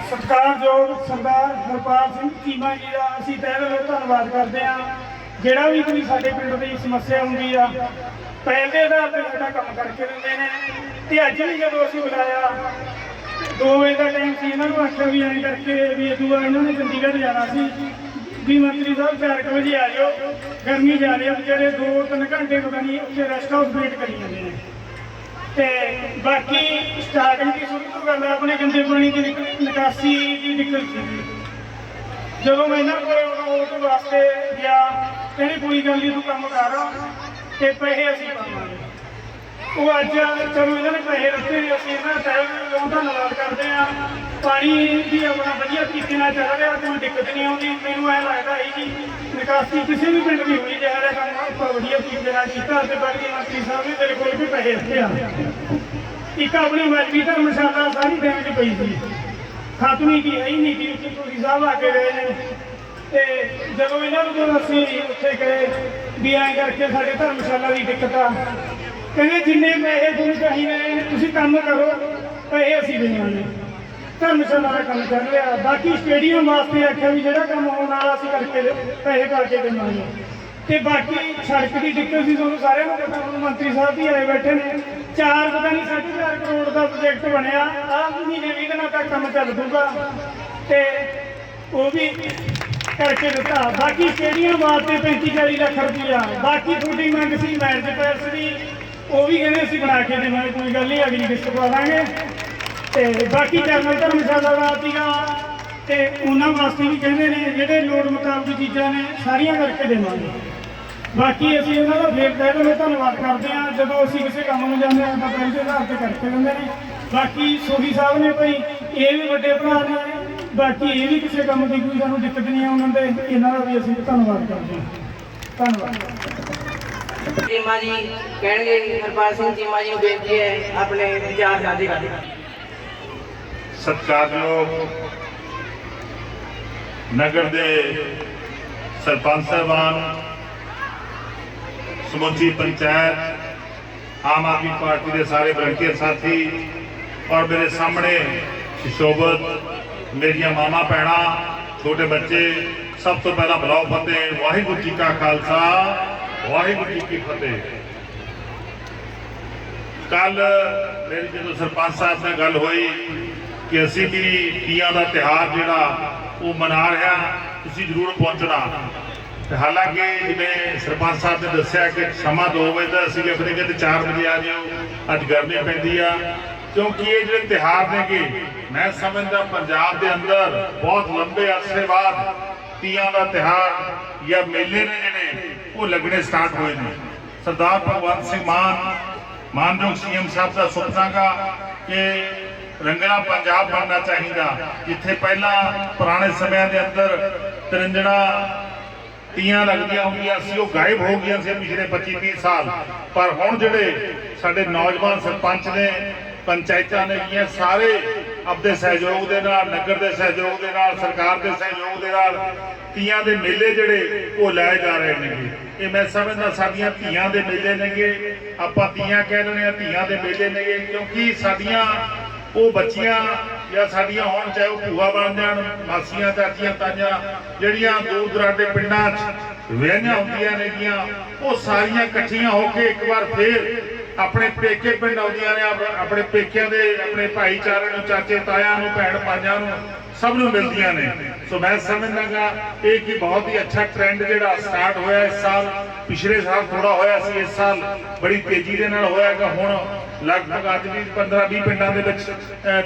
ਸਤਿਕਾਰਯੋਗ ਸਰਦਾਰ ਹਰਪਾਲ ਸਿੰਘ ਚੀਮਾ ਜੀ ਦਾ ਅਸੀਂ ਤਹਿ ਦਿਲੋਂ ਧੰਨਵਾਦ ਕਰਦੇ ਹਾਂ। ਜਿਹੜਾ ਵੀ ਕੋਈ ਸਾਡੇ ਪਿੰਡ ਦੀ ਸਮੱਸਿਆ ਹੁੰਦੀ ਆ, ਪਹਿਲੇ ਦੇ ਆਧਾਰ ਤੇ ਸਾਡਾ ਕੰਮ ਕਰਕੇ ਦਿੰਦੇ ਨੇ। ਤੇ ਅੱਜ ਵੀ ਜਦੋਂ ਅਸੀਂ ਬੁਲਾਇਆ 2 ਵਜੇ ਦਾ ਟਾਈਮ ਸੀ, ਇਹਨਾਂ ਨੂੰ ਆਖਿਆ ਵੀ ਐਂ ਕਰਕੇ ਵੀ ਇਹ ਦੂਆ ਇਹਨਾਂ ਨੇ ਚੰਡੀਗੜ੍ਹ ਜਾਣਾ ਸੀ। ਵੀ ਮੰਤਰੀ ਸਾਹਿਬ 4 ਵਜੇ ਆ ਜਾਓ। ਗਰਮੀ ਜਾ ਰਹੀ ਆ, ਵਿਚਾਰੇ 2-3 ਘੰਟੇ ਪਤਾ ਨਹੀਂ ਉੱਥੇ ਰੈਸਟ ਹਾਊਸ ਵੇਟ ਕਰੀ ਜਾਂਦੇ ਨੇ। ਤੇ ਬਾਕੀ ਸਟਾਰਟਿੰਗ ਦੀ ਸ਼ੁਰੂ ਤੋਂ ਗੱਲ ਆਪਣੇ ਗੰਦੇ ਪਾਣੀ ਦੀ ਨਿਕ- ਨਿਕਾਸੀ ਦੀ ਦਿੱਕਤ ਸੀ। ਜਦੋਂ ਮੈਂ ਇਹਨਾਂ ਕੋਲ ਉਹ ਵਾਸਤੇ ਗਿਆ, ਕਹਿੰਦੇ ਕੋਈ ਗੱਲ ਨਹੀਂ ਤੂੰ ਕੰਮ ਕਰ, ਤੇ ਪੈਸੇ ਅਸੀਂ ਪਾਵਾਂਗੇ। ਉਹ ਅੱਜ ਚਲੋ ਇਹਨਾਂ ਨੇ ਪੈਸੇ ਰੱਖੇ ਨੇ, ਅਸੀਂ ਇਹਨਾਂ ਦਾ ਤਹਿ ਧੰਨਵਾਦ ਕਰਦੇ ਆ ਪਾਣੀ ਵੀ ਆਪਣਾ ਵਧੀਆ ਤਰੀਕੇ ਨਾਲ ਚੱਲ ਰਿਹਾ ਕੋਈ ਦਿੱਕਤ ਨਹੀਂ ਆਉਂਦੀ। ਮੈਨੂੰ ਐ ਲੱਗਦਾ ਹੈ ਜੀ ਨਿਕਾਸੀ ਕਿਸੇ ਵੀ ਪਿੰਡ ਦੀ ਹੋਈ ਜਿਹੜਾ ਕੰਮ ਆਪਾਂ ਵਧੀਆ ਤਰੀਕੇ ਨਾਲ ਕੀਤਾ ਤੇ ਬਾਕੀ ਮੰਤਰੀ ਸਾਹਿਬ ਨੇ ਤੇਰੇ ਕੋਲ ਵੀ ਪੈਸੇ ਰੱਖੇ ਆ। ਇੱਕ ਆਪਣੀ ਮਜਬੀ ਧਰਮਸ਼ਾਲਾ ਸਾਰੀ ਡੈਮੇਜ ਪਈ ਸੀ। ਖਾਤਮੀ ਕੀ ਹੈ ਹੀ ਨਹੀਂ ਕਿ ਉੱਥੇ ਸਾਹਿਬ ਆ ਕੇ ਗਏ ਨੇ। ਤੇ ਜਦੋਂ ਇਹਨਾਂ ਨੂੰ ਜਦੋਂ ਅਸੀਂ ਉੱਥੇ ਗਏ ਵੀ ਐਂ ਕਰਕੇ ਸਾਡੇ ਧਰਮਸ਼ਾਲਾ ਦੀ ਦਿੱਕਤ ਆ ਕਹਿੰਦੇ ਜਿੰਨੇ ਪੈਸੇ ਤੁਹਾਨੂੰ ਚਾਹੀਦੇ ਨੇ ਤੁਸੀਂ ਕੰਮ ਕਰੋ, ਪੈਸੇ ਅਸੀਂ ਦੇਵਾਂਗੇ ਧਰਮਸ਼ਾਲਾ ਦਾ ਕੰਮ ਕਰ ਰਿਹਾ। ਬਾਕੀ ਸਟੇਡੀਅਮ ਵਾਸਤੇ ਆਖਿਆ ਵੀ ਜਿਹੜਾ ਕੰਮ ਹੋਣ ਵਾਲਾ ਅਸੀਂ ਕਰਕੇ ਪੈਸੇ ਕਰਕੇ ਦੇਵਾਂਗੇ। ਤੇ ਬਾਕੀ ਸੜਕ ਦੀ ਦਿੱਕਤ ਸੀ, ਤੁਹਾਨੂੰ ਸਾਰਿਆਂ ਨੂੰ ਪਤਾ, ਹੁਣ ਮੰਤਰੀ ਸਾਹਿਬ ਵੀ ਆਏ ਬੈਠੇ ਨੇ। ਚਾਰ ਪਤਾ ਨਹੀਂ ਸਾਢੇ ਚਾਰ ਕਰੋੜ ਦਾ ਪ੍ਰੋਜੈਕਟ ਬਣਿਆ। ਆਹ ਮਹੀਨੇ 20 ਦਿਨਾਂ ਤੱਕ ਕੰਮ ਚੱਲ ਦੂਗਾ ਤੇ ਉਹ ਵੀ ਕਰਕੇ ਦਿੱਤਾ। ਬਾਕੀ ਸਟੇਡੀਅਮ ਵਾਸਤੇ 35 40 ਲੱਖ ਰੁਪਇਆ। ਬਾਕੀ ਤੁਹਾਡੀ ਮੰਗ ਸੀ ਮੈਰਿਜ ਪੈਲਸ ਦੀ। ਉਹ ਵੀ ਕਹਿੰਦੇ ਅਸੀਂ ਬਣਾ ਕੇ ਦੇਵਾਂਗੇ, ਕੋਈ ਗੱਲ ਨਹੀਂ, ਅਗਲੀ ਕਿਸ਼ਤ ਪਾ ਦਾਂਗੇ। ਤੇ ਬਾਕੀ ਜਨਰਲ ਧਰਮਸ਼ਾਲਾ ਦਾ ਸੀਗਾ ਤੇ ਉਹਨਾਂ ਵਾਸਤੇ ਵੀ ਕਹਿੰਦੇ ਨੇ, ਜਿਹੜੇ ਲੋੜ ਮੁਤਾਬਕ ਚੀਜ਼ਾਂ ਨੇ, ਸਾਰੀਆਂ ਕਰਕੇ ਦੇਵਾਂਗੇ। ਬਾਕੀ ਅਸੀਂ ਇਹਨਾਂ ਦਾ ਫੇਰ ਕਹਿ ਦਿੰਦੇ ਧੰਨਵਾਦ ਕਰਦੇ ਹਾਂ, ਜਦੋਂ ਅਸੀਂ ਕਿਸੇ ਕੰਮ ਨੂੰ ਜਾਂਦੇ ਹਾਂ, ਤਾਂ ਪਹਿਲੇ ਆਧਾਰ ਤੇ ਕਰਕੇ ਦਿੰਦੇ ਨੇ। ਬਾਕੀ ਸੋਹੀ ਸਾਹਿਬ ਨੇ ਭਾਈ, ਇਹ ਵੀ ਵੱਡੇ ਭਰਾ ਨੇ। ਬਾਕੀ ਇਹ ਵੀ ਕਿਸੇ ਕੰਮ ਦੀ ਕੋਈ ਸਾਨੂੰ ਦਿੱਕਤ ਨਹੀਂ ਆਉਣ ਦਿੰਦੇ ਇਹਨਾਂ ਦਾ ਵੀ ਅਸੀਂ ਧੰਨਵਾਦ ਕਰਦੇ ਹਾਂ। ਧੰਨਵਾਦ। ਚੀਮਾ ਜੀ ਕਹਿਣਗੇ ਹਰਪਾਲ ਸਿੰਘ ਚੀਮਾ ਜੀ ਨੂੰ ਬੇਨਤੀ ਹੈ ਆਪਣੇ ਵਿਚਾਰ ਸਾਂਝੇ ਕਰਨ। ਸਤਿਕਾਰਯੋਗ ਨਗਰ ਦੇ ਸਰਪੰਚ ਸਾਹਿਬਾਨ, ਸਮੁੱਚੀ ਪੰਚਾਇਤ, ਆਮ ਆਦਮੀ ਪਾਰਟੀ ਦੇ ਸਾਰੇ ਵਲੰਟੀਅਰ ਸਾਥੀ ਔਰ ਮੇਰੇ ਸਾਹਮਣੇ ਸ਼ੋਭਤ ਮੇਰੀਆਂ ਮਾਮਾ ਭੈਣਾਂ, ਛੋਟੇ ਬੱਚੇ, ਸਭ ਤੋਂ ਪਹਿਲਾਂ ਬਲਾਉ ਫਤਿਹ ਵਾਹਿਗੁਰੂ ਜੀ ਕਾ ਖਾਲਸਾ। ਵਾਹਿਗੁਰੂ ਜੀ ਕੀ ਫਤਿਹ। ਕੱਲ ਮੇਰੀ ਜਦੋਂ ਸਰਪੰਚ ਸਾਹਿਬ ਨਾਲ ਗੱਲ ਹੋਈ ਕਿ ਅਸੀਂ ਵੀ ਤੀਆਂ ਦਾ ਤਿਹਾਰ ਜਿਹੜਾ ਉਹ ਮਨਾ ਰਿਹਾ ਤੁਸੀਂ ਜ਼ਰੂਰ ਪਹੁੰਚਣਾ। ਤੇ ਹਾਲਾਂਕਿ ਜਿਵੇਂ ਸਰਪੰਚ ਸਾਹਿਬ ਨੇ ਦੱਸਿਆ ਕਿ ਸਮਾਂ 2 ਵਜੇ ਦਾ, ਅਸੀਂ ਆਪਣੇ ਕਹਿੰਦੇ 4 ਵਜੇ ਆ ਜਿਓ ਅੱਜ ਗਰਮੀ ਪੈਂਦੀ ਆ। ਕਿਉਂਕਿ ਇਹ ਜਿਹੜੇ ਤਿਹਾਰ ਨੇਗੇ, ਮੈਂ ਸਮਝਦਾ ਪੰਜਾਬ ਦੇ ਅੰਦਰ ਬਹੁਤ ਲੰਬੇ ਅਰਸੇ ਬਾਅਦ ਤੀਆਂ ਦਾ ਤਿਹਾਰ ਜਾਂ ਮੇਲੇ ਨੇ ਜਿਹੜੇ ਉਹ ਲੱਗਣੇ ਸਟਾਰਟ ਹੋਏ ਨੇ। ਸਰਦਾਰ ਭਗਵੰਤ ਸਿੰਘ ਮਾਨ, ਮਾਨਯੋਗ ਸੀਐਮ ਸਾਹਿਬ ਦਾ ਸੁਪਨਾ ਗਾ ਕਿ ਰੰਗਲਾ ਪੰਜਾਬ ਬਣਨਾ ਚਾਹੀਦਾ। ਜਿੱਥੇ ਪਹਿਲਾਂ ਪੁਰਾਣੇ ਸਮਿਆਂ ਦੇ ਅੰਦਰ ਤਰਿੰਜਣਾ ਤੀਆਂ ਲੱਗਦੀਆਂ ਹੁੰਦੀਆਂ ਸੀ, ਉਹ ਗਾਇਬ ਹੋ ਗਈਆਂ ਸੀ ਪਿਛਲੇ 25 30 ਸਾਲ। ਪਰ ਹੁਣ ਜਿਹੜੇ ਸਾਡੇ ਨੌਜਵਾਨ ਸਰਪੰਚ ਨੇ, ਪੰਚਾਇਤਾਂ ਨੇ ਕੀਆਂ ਸਾਰੇ ਆਪਦੇ ਸਹਿਯੋਗ ਦੇ ਨਾਲ, ਨਗਰ ਦੇ ਸਹਿਯੋਗ ਦੇ ਨਾਲ, ਸਰਕਾਰ ਦੇ ਸਹਿਯੋਗ ਦੇ ਨਾਲ ਤੀਆਂ ਦੇ ਮੇਲੇ ਜਿਹੜੇ ਉਹ ਲਾਏ ਜਾ ਰਹੇ ਨੇਗੇ। ਇਹ ਮੈਂ ਸਮਝਦਾ ਸਾਡੀਆਂ ਧੀਆਂ ਦੇ ਮੇਲੇ ਨੇਗੇ। ਆਪਾਂ ਤੀਆਂ ਕਹਿ ਲੈਣੇ ਆ ਧੀਆਂ ਦੇ ਮੇਲੇ ਨੇਗੇ ਕਿਉਂਕਿ ਸਾਡੀਆਂ ਉਹ ਬੱਚੀਆਂ ਜਾਂ ਸਾਡੀਆਂ ਹੋਣ ਚਾਹੇ ਉਹ ਭੂਆ ਬਣ ਜਾਣ, ਮਾਸੀਆਂ, ਚਾਚੀਆਂ, ਤਾਈਆਂ ਜਿਹੜੀਆਂ ਦੂਰ ਦਰਾਡੇ ਪਿੰਡਾਂ 'ਚ ਵਿਆਹੀਆਂ ਹੁੰਦੀਆਂ ਨੇਗੀਆਂ, ਉਹ ਸਾਰੀਆਂ ਇਕੱਠੀਆਂ ਹੋ ਕੇ ਇੱਕ ਵਾਰ ਫੇਰ ਆਪਣੇ ਪੇਕੇ ਪਿੰਡ ਆਉਂਦੀਆਂ ਨੇ, ਆਪਣੇ ਪੇਕਿਆਂ ਦੇ, ਆਪਣੇ ਭਾਈਚਾਰੇ ਨੂੰ, ਚਾਚੇ ਤਾਇਆਂ ਨੂੰ, ਭੈਣ ਭਾਈਆਂ ਨੂੰ ਸਭ ਨੂੰ ਮਿਲਦੀਆਂ ਨੇ। ਸੋ ਮੈਂ ਸਮਝਦਾਗਾ ਇਹ ਕਿ ਬਹੁਤ ਹੀ ਅੱਛਾ ਟ੍ਰੈਂਡ ਜਿਹੜਾ ਸਟਾਰਟ ਹੋਇਆ ਇਸ ਸਾਲ, ਪਿਛਲੇ ਸਾਲ ਥੋੜਾ ਹੋਇਆ ਸੀ, ਇਸ ਸਾਲ ਬੜੀ ਤੇਜ਼ੀ ਦੇ ਨਾਲ ਹੋਇਆਗਾ ਹੁਣ ਲਗਭਗ ਅੱਜ ਵੀ 15 20 ਪਿੰਡਾਂ ਦੇ ਵਿੱਚ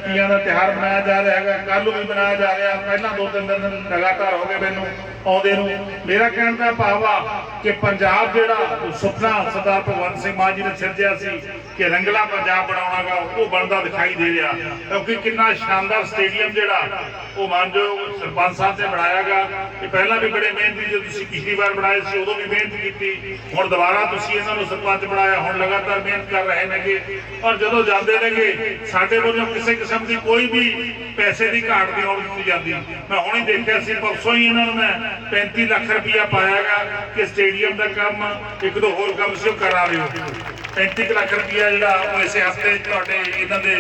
ਤੀਆਂ ਦਾ ਤਿਹਾਰ ਮਨਾਇਆ ਜਾ ਰਿਹਾ ਹੈਗਾ ਕੱਲ ਵੀ ਮਨਾਇਆ ਜਾ ਰਿਹਾ, ਪਹਿਲਾਂ ਦੋ ਤਿੰਨ ਦਿਨ ਲਗਾਤਾਰ ਹੋ ਗਏ ਮੈਨੂੰ। ਆਉਂਦੇ ਨੂੰ। ਮੇਰਾ ਕਹਿਣ ਦਾ ਭਾਵ ਆ ਕਿ ਪੰਜਾਬ ਜਿਹੜਾ ਉਹ ਸੁਪਨਾ ਸਰਦਾਰ ਭਗਵੰਤ ਸਿੰਘ ਮਾਨ ਜੀ ਨੇ ਸਿਰਜਿਆ ਸੀ ਕਿ ਰੰਗਲਾ ਪੰਜਾਬ ਬਣਾਉਣਾਗਾ, ਉਹ ਬਣਦਾ ਦਿਖਾਈ ਦੇ ਰਿਹਾ। ਕਿਉਂਕਿ ਕਿੰਨਾ ਸ਼ਾਨਦਾਰ ਸਟੇਡੀਅਮ ਜਿਹੜਾ, ਉਹ ਮਾਨਯੋਗ ਸਰਪੰਚ ਸਾਹਿਬ ਨੇ ਬਣਾਇਆਗਾ। ਇਹ ਪਹਿਲਾਂ ਵੀ ਬੜੇ ਮਿਹਨਤੀ ਜਦੋਂ ਤੁਸੀਂ ਪਿਛਲੀ ਵਾਰ ਬਣਾਏ ਸੀ, ਉਦੋਂ ਵੀ ਮਿਹਨਤ ਕੀਤੀ। ਹੁਣ ਦੁਬਾਰਾ ਤੁਸੀਂ ਇਹਨਾਂ ਨੂੰ ਸਰਪੰਚ ਬਣਾਇਆ, ਹੁਣ ਲਗਾਤਾਰ ਮਿਹਨਤ ਕਰ ਰਹੇ ਨੇਗੇ। ਔਰ ਜਦੋਂ ਜਾਂਦੇ ਨੇਗੇ, ਸਾਡੇ ਵੱਲੋਂ ਕਿਸੇ ਕਿਸਮ ਦੀ ਕੋਈ ਵੀ ਪੈਸੇ ਦੀ ਘਾਟ ਨਹੀਂ ਆਉਣ ਦਿੱਤੀ ਜਾਂਦੀ। ਮੈਂ ਹੁਣੇ ਦੇਖਿਆ ਸੀ, ਪਰਸੋਂ ਹੀ ਇਹਨਾਂ ਨੂੰ ਮੈਂ 35 ਲੱਖ ਰੁਪਇਆ ਪਾਇਆਗਾ ਕਿ ਸਟੇਡੀਅਮ ਦਾ ਕੰਮ ਇੱਕ ਦੋ ਹੋਰ ਕੰਮ ਸੀ ਉਹ ਕਰਾ ਲਿਓ 35 ਕੁ ਲੱਖ ਰੁਪਇਆ ਜਿਹੜਾ ਉਹ ਇਸੇ ਹਫ਼ਤੇ ਤੁਹਾਡੇ ਇਹਨਾਂ ਦੇ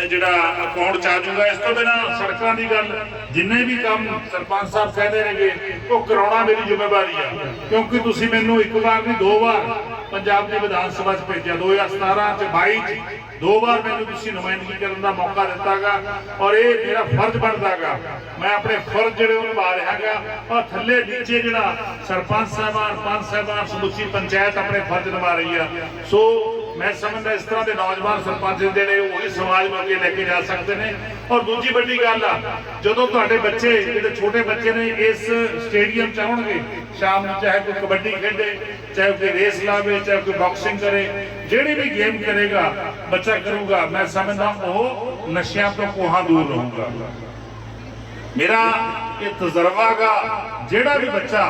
ਜਿਹੜਾ ਅਕਾਊਂਟ ਚ ਆ ਜਾਊਗਾ ਇਸ ਤੋਂ ਬਿਨਾ ਸੜਕਾਂ ਦੀ ਗੱਲ, ਜਿੰਨੇ ਵੀ ਕੰਮ ਸਰਪੰਚ ਸਾਹਿਬ ਕਹਿੰਦੇ ਨੇਗੇ, ਉਹ ਕਰਾਉਣਾ ਮੇਰੀ ਜ਼ਿੰਮੇਵਾਰੀ ਆ। ਕਿਉਂਕਿ ਤੁਸੀਂ ਮੈਨੂੰ ਇੱਕ ਵਾਰ ਨਹੀਂ ਦੋ ਵਾਰ ਪੰਜਾਬ ਦੇ ਵਿਧਾਨ ਸਭਾ ਚ ਭੇਜਿਆ 2017 ਚ 22 ਚ, ਦੋ ਵਾਰ ਮੈਨੂੰ ਤੁਸੀਂ ਨੁਮਾਇੰਦਗੀ ਕਰਨ ਦਾ ਮੌਕਾ ਦਿੱਤਾਗਾ ਔਰ ਇਹ ਮੇਰਾ ਫਰਜ਼ ਬਣਦਾਗਾ। ਮੈਂ ਆਪਣੇ ਫਰਜ਼ ਜਿਹੜੇ ਉਹ ਨਿਭਾ ਰਿਹਾਗਾ ਔਰ ਥੱਲੇ ਨੀਚੇ ਜਿਹੜਾ ਸਰਪੰਚ ਸਾਹਿਬਾਨ, ਪੰਚ ਸਾਹਿਬਾਨ, ਸਮੁੱਚੀ ਪੰਚਾਇਤ ਆਪਣੇ ਫਰਜ਼ ਨਿਭਾ ਰਹੀ ਆ। ਸੋ ਮੈਂ ਸਮਝਦਾ ਇਸ ਤਰ੍ਹਾਂ ਦੇ ਨੌਜਵਾਨ ਸਰਪੰਚ ਜਿਹੜੇ ਉਹੀ ਸਮਾਜ ਨੂੰ ਅੱਗੇ ਲੈ ਕੇ ਜਾ ਸਕਦੇ ਨੇ। ਔਰ ਦੂਜੀ ਵੱਡੀ ਗੱਲ ਆ, ਜਦੋਂ ਤੁਹਾਡੇ ਬੱਚੇ, ਜਿਹੜੇ ਛੋਟੇ ਬੱਚੇ ਨੇ, ਇਸ ਸਟੇਡੀਅਮ ਚ ਆਉਣਗੇ, ਸ਼ਾਮ ਨੂੰ ਚਾਹੇ ਕੋਈ ਕਬੱਡੀ ਖੇਡੇ, ਚਾਹੇ ਕੋਈ ਰੇਸ ਲਾਵੇ, ਚਾਹੇ ਕੋਈ ਬਾਕਸਿੰਗ ਕਰੇ, ਜਿਹੜੀ ਵੀ ਗੇਮ ਕਰੇਗਾ, ਬੱਚਾ ਕਰੂਗਾ। ਮੈਂ ਸਮਝਦਾ ਉਹ ਨਸ਼ਿਆਂ ਤੋਂ ਕੋਹਾਂ ਦੂਰ ਰਹੂਗਾ। ਮੇਰਾ ਇਹ ਤਜਰਬਾਗਾ ਜਿਹੜਾ ਵੀ ਬੱਚਾ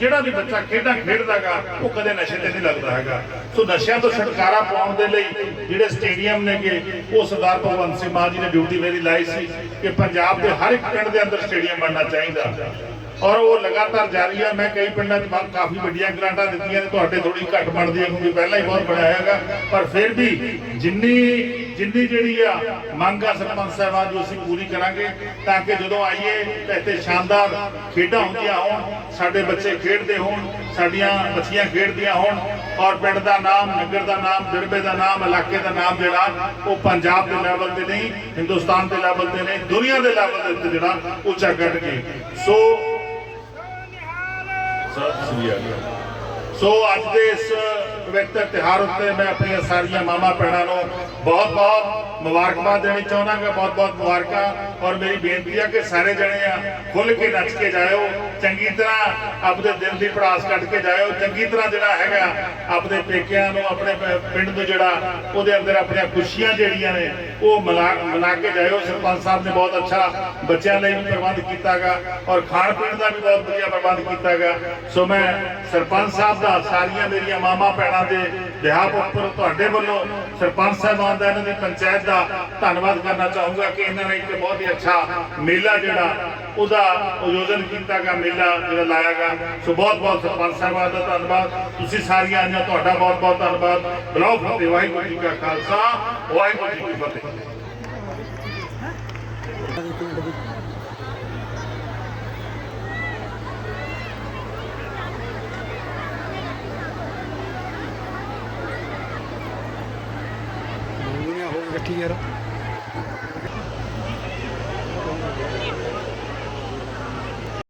ਜਿਹੜਾ ਵੀ ਬੱਚਾ ਖੇਡਾਂ ਖੇਡਦਾਗਾ ਉਹ ਕਦੇ ਨਸ਼ੇ ਤੇ ਨਹੀਂ ਲੱਗਦਾ ਹੈਗਾ। ਸੋ ਨਸ਼ਿਆਂ ਤੋਂ ਛੁਟਕਾਰਾ ਪਾਉਣ ਦੇ ਲਈ ਜਿਹੜੇ ਸਟੇਡੀਅਮ ਨੇਗੇ, ਉਹ ਸਰਦਾਰ ਭਗਵੰਤ ਸਿੰਘ ਮਾਨ ਜੀ ਨੇ ਡਿਊਟੀ ਮੇਰੀ ਲਾਈ ਸੀ ਕਿ ਪੰਜਾਬ ਦੇ ਹਰ ਇੱਕ ਪਿੰਡ ਦੇ ਅੰਦਰ ਸਟੇਡੀਅਮ ਬਣਨਾ ਚਾਹੀਦਾ। ਔਰ ਉਹ ਲਗਾਤਾਰ ਜਾਰੀ ਆ। ਮੈਂ ਕਈ ਪਿੰਡਾਂ 'ਚ ਕਾਫੀ ਵੱਡੀਆਂ ਗ੍ਰਾਂਟਾਂ ਦਿੱਤੀਆਂ ਨੇ। ਤੁਹਾਡੇ ਥੋੜੀ ਘੱਟ ਬਣਦੀ ਹੈ ਕਿਉਂਕਿ ਪਹਿਲਾਂ ਹੀ ਬਹੁਤ ਬਣਾਇਆ ਹੈਗਾ। ਪਰ ਫਿਰ ਵੀ ਜਿੰਨੀ ਜਿੰਨੀ ਜਿਹੜੀ ਆ ਮੰਗ ਆ ਸਰਪੰਚ ਸਾਹਿਬਾਨ ਜੋ ਅਸੀਂ ਪੂਰੀ ਕਰਾਂਗੇ ਤਾਂ ਕਿ ਜਦੋਂ ਆਈਏ ਤਾਂ ਇੱਥੇ ਸ਼ਾਨਦਾਰ ਖੇਡਾਂ ਹੁੰਦੀਆਂ ਹੋਣ ਸਾਡੇ ਬੱਚੇ ਖੇਡਦੇ ਹੋਣ ਸਾਡੀਆਂ ਬੱਚੀਆਂ ਖੇਡਦੀਆਂ ਹੋਣ ਔਰ ਪਿੰਡ ਦਾ ਨਾਮ ਨਗਰ ਦਾ ਨਾਮ ਦਿਰਬੇ ਦਾ ਨਾਮ ਇਲਾਕੇ ਦਾ ਨਾਮ ਜਿਹੜਾ ਉਹ ਪੰਜਾਬ ਦੇ ਲੈਵਲ ਤੇ ਨਹੀਂ ਹਿੰਦੁਸਤਾਨ ਦੇ ਲੈਵਲ ਤੇ ਨਹੀਂ ਦੁਨੀਆ ਦੇ ਲੈਵਲ ਉੱਤੇ ਜਿਹੜਾ ਉੱਚਾ ਕੱਢ ਕੇ। ਸੋ ਸਤਿ ਸ੍ਰੀ ਅਕਾਲ। ਸੋ ਅੱਜ ਦੇ ਇਸ ਪਵਿੱਤਰ ਤਿਹਾਰ ਉੱਤੇ ਮੈਂ ਆਪਣੀਆਂ ਸਾਰੀਆਂ ਮਾਮਾ ਭੈਣਾਂ ਨੂੰ ਬਹੁਤ ਬਹੁਤ ਮੁਬਾਰਕਬਾਦ ਦੇਣੀ ਚਾਹੁੰਦਾਗਾ, ਬਹੁਤ ਬਹੁਤ ਮੁਬਾਰਕਾਂ ਔਰ ਮੇਰੀ ਬੇਨਤੀ ਹੈ ਕਿ ਸਾਰੇ ਜਣੇ ਆ ਖੁੱਲ ਕੇ ਨੱਚ ਕੇ ਜਾਇਓ, ਚੰਗੀ ਤਰ੍ਹਾਂ ਆਪਣੇ ਦਿਲ ਦੀ ਪੜਾਸ ਕੱਢ ਕੇ ਜਾਇਓ, ਚੰਗੀ ਤਰ੍ਹਾਂ ਜਿਹੜਾ ਹੈਗਾ ਆਪਣੇ ਪੇਕਿਆਂ ਨੂੰ, ਆਪਣੇ ਪਿੰਡ ਨੂੰ ਜਿਹੜਾ ਉਹਦੇ ਅੰਦਰ ਆਪਣੀਆਂ ਖੁਸ਼ੀਆਂ ਜਿਹੜੀਆਂ ਨੇ ਉਹ ਮਨਾ ਮਨਾ ਕੇ ਜਾਇਓ। ਸਰਪੰਚ ਸਾਹਿਬ ਨੇ ਬਹੁਤ ਅੱਛਾ ਬੱਚਿਆਂ ਲਈ ਵੀ ਪ੍ਰਬੰਧ ਕੀਤਾਗਾ ਔਰ ਖਾਣ ਪੀਣ ਦਾ ਵੀ ਬਹੁਤ ਵਧੀਆ ਪ੍ਰਬੰਧ ਕੀਤਾਗਾ। ਸੋ ਮੈਂ ਸਰਪੰਚ ਸਾਹਿਬ ਦਾ, ਸਾਰੀਆਂ ਮੇਰੀਆਂ ਮਾਮਾ ਭੈਣਾਂ ਦੇ ਵਿਆਹ ਉੱਪਰ ਤੁਹਾਡੇ ਵੱਲੋਂ ਸਰਪੰਚ ਸਾਹਿਬਾਨ ਦਾ ਇਹਨਾਂ ਦੀ ਪੰਚਾਇਤ ਦਾ ਧੰਨਵਾਦ ਕਰਨਾ ਚਾਹੂੰਗਾ ਕਿ ਇਹਨਾਂ ਨੇ ਇੱਕ ਬਹੁਤ ਹੀ ਅੱਛਾ ਮੇਲਾ ਜਿਹੜਾ ਉਹਦਾ ਆਯੋਜਨ ਕੀਤਾ ਕੀਤਾਗਾ ਮੇਲਾ ਜਿਹੜਾ ਲਾਇਆ ਲਾਇਆਗਾ ਸੋ ਬਹੁਤ ਬਹੁਤ ਸਰਪੰਚ ਸਾਹਿਬਾਨ ਦਾ ਧੰਨਵਾਦ। ਤੁਸੀਂ ਸਾਰੀਆਂ ਆਈਆਂ, ਤੁਹਾਡਾ ਬਹੁਤ ਬਹੁਤ ਧੰਨਵਾਦ। ਬਲਾਉ ਫਤਿਹ, ਵਾਹਿਗੁਰੂ ਜੀ ਕਾ ਖਾਲਸਾ, ਵਾਹਿਗੁਰੂ ਜੀ ਕੀ ਫਤਿਹ। ਦੁਨੀਆ ਯਾਰ